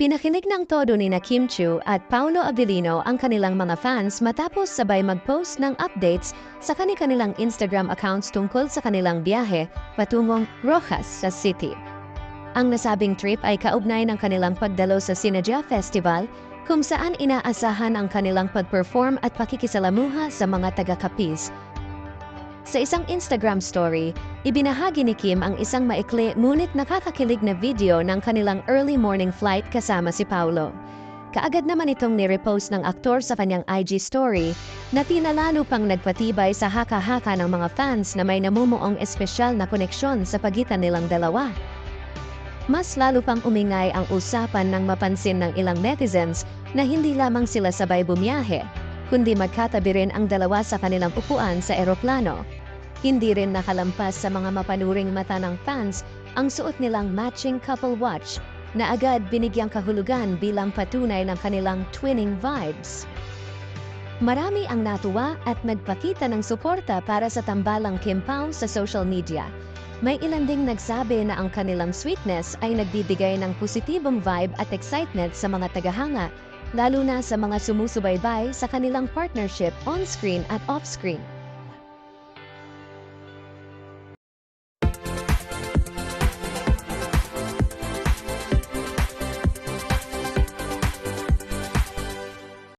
Pinakinig ng todo ni na Kim Chu at Paolo Avellino ang kanilang mga fans matapos sabay mag-post ng updates sa kanilang Instagram accounts tungkol sa kanilang biyahe patungong Rojas sa City. Ang nasabing trip ay kaugnay ng kanilang pagdalo sa Sinadya Festival kung saan inaasahan ang kanilang pag-perform at pakikisalamuha sa mga taga-kapis sa isang Instagram story, ibinahagi ni Kim ang isang maikli ngunit nakakakilig na video ng kanilang early morning flight kasama si Paulo. Kaagad naman itong nirepost ng aktor sa kanyang IG story na tinalalo pang nagpatibay sa haka-haka ng mga fans na may namumuong espesyal na koneksyon sa pagitan nilang dalawa. Mas lalo pang umingay ang usapan ng mapansin ng ilang netizens na hindi lamang sila sabay bumiyahe, kundi magkatabi rin ang dalawa sa kanilang upuan sa eroplano. Hindi rin nakalampas sa mga mapanuring mata ng fans ang suot nilang matching couple watch na agad binigyang kahulugan bilang patunay ng kanilang twinning vibes. Marami ang natuwa at nagpakita ng suporta para sa tambalang Kim Pao sa social media. May ilan ding nagsabi na ang kanilang sweetness ay nagbibigay ng positibong vibe at excitement sa mga tagahanga, lalo na sa mga sumusubaybay sa kanilang partnership on-screen at off-screen.